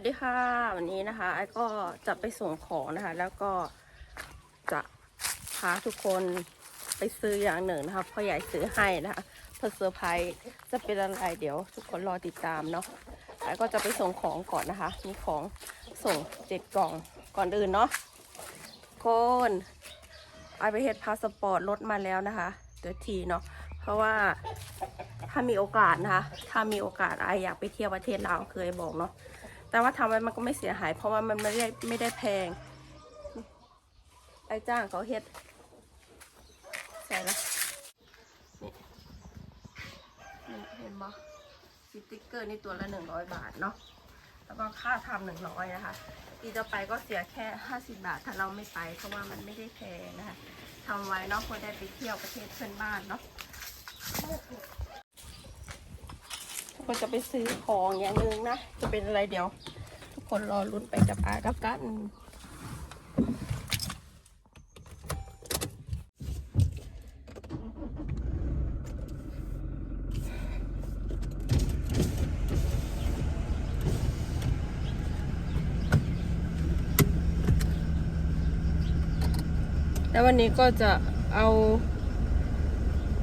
วัสดีค่ะ วันนี้นะคะไอ้ก็จะไปส่งของนะคะ แล้วก็จะพาทุกคนไปซื้ออย่างหนึ่งนะคะพ่อใหญ่ซื้อให้นะคะเพื่อเซอร์ไพรส์จะเป็นอะไรเดี๋ยว ทุกคนรอติดตามเนาะไอ้ก็จะไปส่งของก่อนนะคะมีของส่งเจ็ดกล่องก่อนอื่นเนาะคนไอ้ไปเฮ็ดพาสปอร์ตรถมาแล้วนะคะเดี๋ยวทีเนาะเพราะว่าถ้ามีโอกาสนะคะ ถ้ามีโอกาสไออยากไปเที่ยวประเทศลาวเคยบอกเนาะ แต่ว่าทำไว้มันก็ไม่เสียหาย เพราะว่ามันไม่ได้ไม่ได้แพง ไอ้จ้างเขาเฮ็ด ใส่ละนี่นี่เห็นบ่สติ๊กเกอร์นี่ตัวละหนึ่งร้อยบาทเนาะ แล้วก็ค่าทำหนึ่งร้อยนะคะอีจะไปก็เสียแค่ห้าสิบบาทถ้าเราไม่ไปเพราะว่ามันไม่ได้แพงนะคะทำไว้เนาะเพื่อได้ไปเที่ยวประเทศเพื่อนบ้านเนาะ ก็จะไปซื้อของอย่างหนึงนะ จะเป็นอะไรเดี๋ยว ทุกคนรอลุ้นไปกับอากับกันแล้ววันนี้ก็จะเอา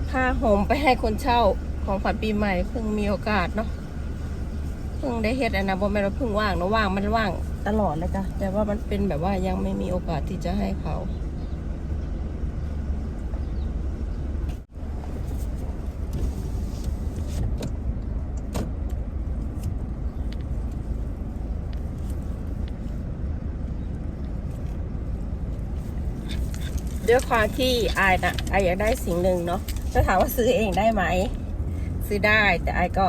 ผ้าห่มไปให้คนเช่า ของขวัญปีใหม่เพิ่งมีโอกาสเนาะเพิ่งได้เฮ็ดอันนะบ่แม่นว่าเพิ่งว่างเนาะว่างมันว่างตลอดเลยจ้ะแต่ว่ามันเป็นแบบว่ายังไม่มีโอกาสที่จะให้เขาด้วยความที่อายนะอายอยากได้สิ่งหนึ่งเนาะจะถามว่าซื้อเองได้ไหม ซื้อได้ แต่ไอายก็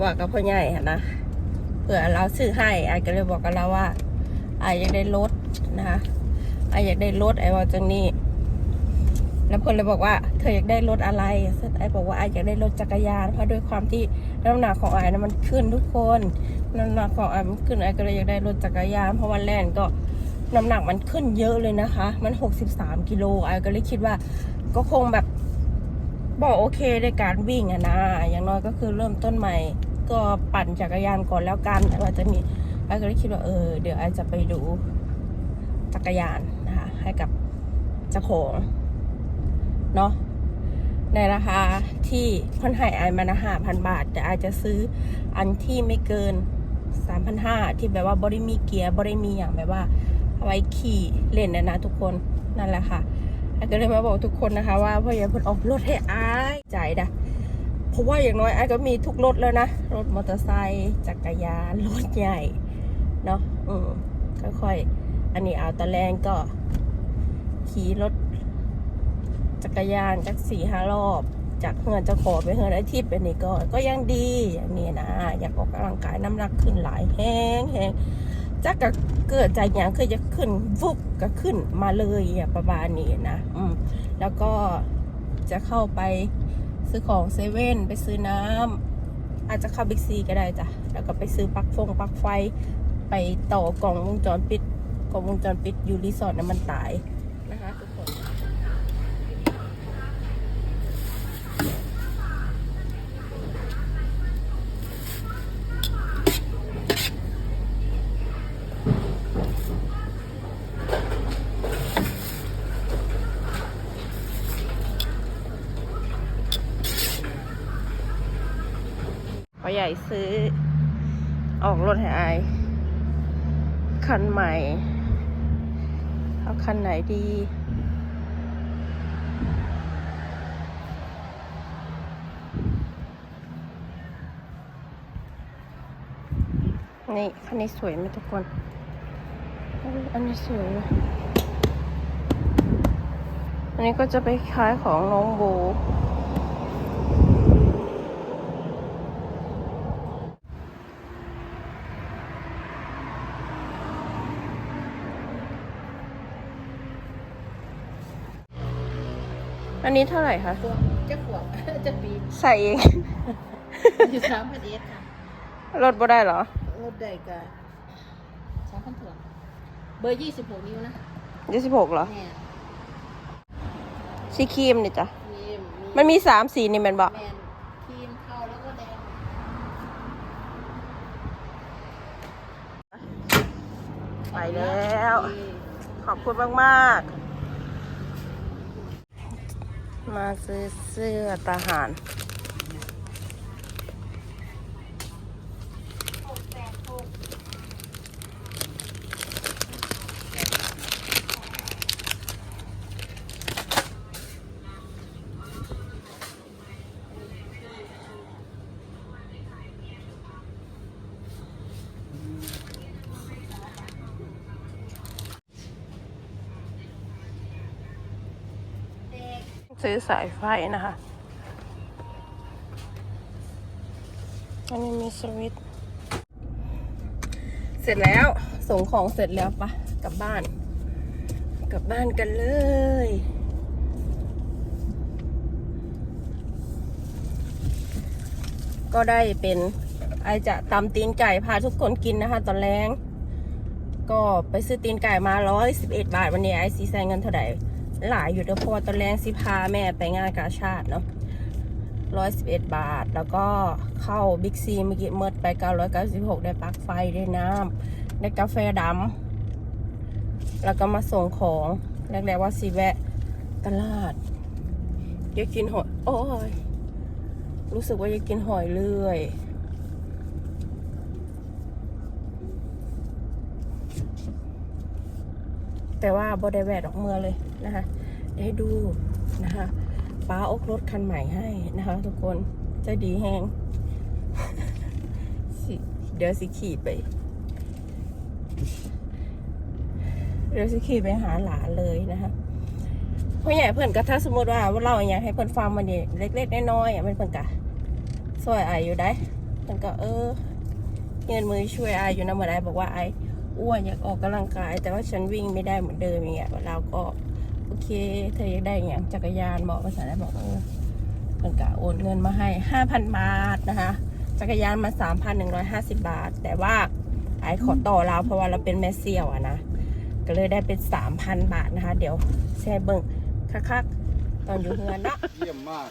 ว่ากับพ่อใหญ่นะเผื่อเราซื้อให้ไอายก็เลยบอกกับเราว่าไอายอยากได้รถนะคะอายอยากได้รถไอ้ว่าจังนี้แล้วเพื่อนเลยบอกว่าเธออยากได้รถอะไรไอ้บอกว่าไอ้อยากได้รถจักรยานเพราะด้วยความที่น้ำหนักของไอ้นะมันขึ้นทุกคนน้ำหนักของไอ้มันขึ้นไอ้ก็เลยอยากได้รถจักรยาน เพราะวันแรกก็น้ำหนักมันขึ้นเยอะเลยนะคะ มัน 63กิโลไอ้ก็เลยคิดว่าก็คงแบบ บอกโอเคในการวิ่งอะนะ อย่างน้อยก็คือเริ่มต้นใหม่ ก็ปั่นจักรยานก่อนแล้วกัน แต่ว่าจะมีไอ้ก็เลยคิดว่าเออ เดี๋ยวไอ้จะไปดูจักรยานนะคะให้กับเจ้าของเนาะในราคาที่คนใหายอมานะห้าพันบาท แต่อาจจะซื้ออันที่ไม่เกินสามพันห้าที่แบบว่าบริมีเกียร์บริมีอย่างแบบว่าเอาไว้ขี่เล่นนะนะทุกคนนั่นแหละค่ะ อาก็เลยมาบอกทุกคนนะคะว่าพ่อใหญ่เพิ่นออกรถให้อายใจนะเพราะว่าอย่างน้อยอายก็มีทุกรถแล้วนะ รถมอเตอร์ไซค์จักรยานรถใหญ่เนาะอืมค่อยๆอันนี้เอาตะแรงก็ ขี่รถ จักรยานจากสี่ห้ารอบจากเฮือนจะขอไปเฮือนอาทิตย์ไปนี่ก็ก็ยังดีอย่างนี้นะ อยากออกกำลังกายน้ำหนักขึ้นหลายแห้งแห้ง จักก็เกิดจากอย่างคือจะขึ้นวุบก็ขึ้นมาเลยอะประมาณนี้นะอืมแล้วก็จะเข้าไปซื้อของเซเว่นไปซื้อน้ำอาจจะเข้าบิ๊กซีก็ได้จ้ะแล้วก็ไปซื้อปลั๊กฟงปลั๊กไฟ ไปต่อกล่องวงจรปิดกล่องวงจรปิดอยู่รีสอร์ทน้ำมันตายนะคะทุกคน พ่อให ญ่ซื้อ ออกรถให้อายคันใหม่ เอาคันไหนดีนี่คันนี้สวยไหมทุกคน อันนี้สวยเลยอันนี้ก็จะไปขายของน้องโบ นนี้เท่าไหร่คะขวบจะขวบจะปีใส่เอง อยู่สามพันเอสค่ะรถบ่ได้เหรอ รถใดก็สามพันถ่วงเบอร์ยี่สิบหกนิ้วนะยี่สิบหกเหรอ แม่สีครีมนี่จ้ะ มีมันมีสามสีนี่แมันบอก แมนครีมเทาแล้วก็แดงไปแล้ว ขอบคุณมาก ๆ มาซื้อเสื้อทหาร ซื้อสายไฟนะคะ อันนี้มีสวิตช์เสร็จแล้วส่งของเสร็จแล้วปะกลับบ้าน กลับบ้านกันเลย ก็ได้เป็นไอจะตำตีนไก่พาทุกคนกินนะคะ ตอนแรงก็ไปซื้อตีนไก่มาร้อยสิบเอ็ดบาท วันนี้ไอซีใส่เงินเท่าไหร่ หลายอยู่เด้อพราะวาตอนแรงสิพาแม่ไปงานกาชาติเนาะร้อยสิบเอ็ดบาท แล้วก็เข้าบิ๊กซีเมื่อกี้เมิดไปเก้าร้อยเก้าสิบหกได้ปลั๊กไฟได้น้ำได้กาแฟดำแล้วก็มาส่งของแรกๆว่าสีแวะตลาดอยากกินหอยโอ้ยรู้สึกว่าอยากกินหอยเลื่อย แต่ว่าบได้แวดอกเมือเลยนะคะได้ดูนะคะป้าอกรถคันใหม่ให้นะคะ ทุกคนใจดีแหงเดี๋ยวสิขี่ไป เดี๋ยวสิขี่ไปหาหลานเลยนะคะพ่อใหญ่เพื่อนก็ถ้าสมมติว่าเราอยากให้เพื่อนฟังมันนี่เล็กๆน้อยๆอะมันเพื่อนกะซอยอายอยู่ได้เพื่อนก็เออเงินมือช่วยอายอยู่นะเมื่อไรบอกว่าไอ อ้วนอยากออกกำลังกาย แต่ว่าฉันวิ่งไม่ได้เหมือนเดิมอย่างเงี้ยเราก็โอเค เธออยากได้อย่างจักรยานบอกภาษาได้บอกเออเพิ่นกะโอนเงินมาให้ห้าพันบาทนะคะ จักรยานมาสามพันหนึ่งร้อยห้าสิบาท แต่ว่าไอ้ขอต่อเราเพราะว่าเราเป็นแม่เซี่ยวอะนะก็เลยได้เป็นสามพันบาทนะคะ เดี๋ยวแชร์เบิ้งคักๆตอนอยู่เฮือนเนาะเยี่ยมมาก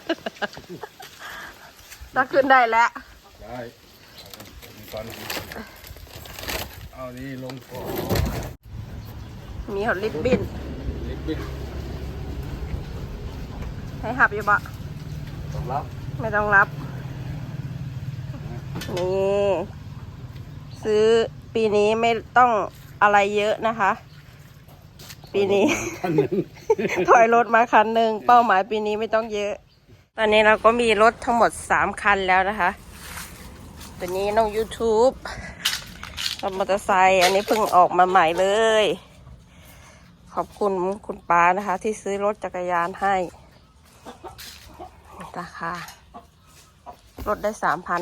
ก็ขึ้นได้แล้วได้เอาอันนี้ก่อน เอานี่ลงก่อนมีหอดลิปบินลิปบิ้นให้หับอยู่บ่สำรับไม่ต้องรับ นี่ ซื้อปีนี้ไม่ต้องอะไรเยอะนะคะ ปีนี้อันหนึงถอยรถมาคันหนึ่งเป้าหมายปีนี้ไม่ต้องเยอะ ตอนนี้เราก็มีรถทั้งหมดสามคันแล้วนะคะ ตัวนี้น้อง YouTube รถมอเตอร์ไซค์อันนี้เพิ่งออกมาใหม่เลย ขอบคุณคุณป้านะคะ ที่ซื้อรถจักรยานให้ราคา รถได้สามพัน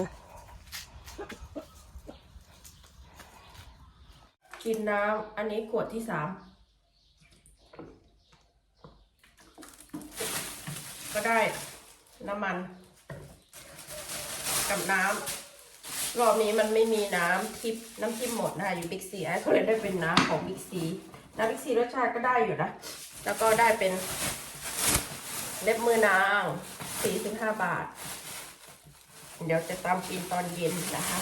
กินน้ำอันนี้ขวดที่สามก็ได้น้ำมัน กับน้ำ รอบนี้มันไม่มีน้ำทิพย์น้ำทิพย์หมดนะคะอยู่บิ๊กซีไอ้ก็เลยได้เป็นน้ำของบิ๊กซีน้ำบิ๊กซีรสชาติก็ได้อยู่นะ แล้วก็ได้เป็นเล็บมือนางสี่สิบห้าบาท เดี๋ยวจะตามกินตอนเย็นนะคะ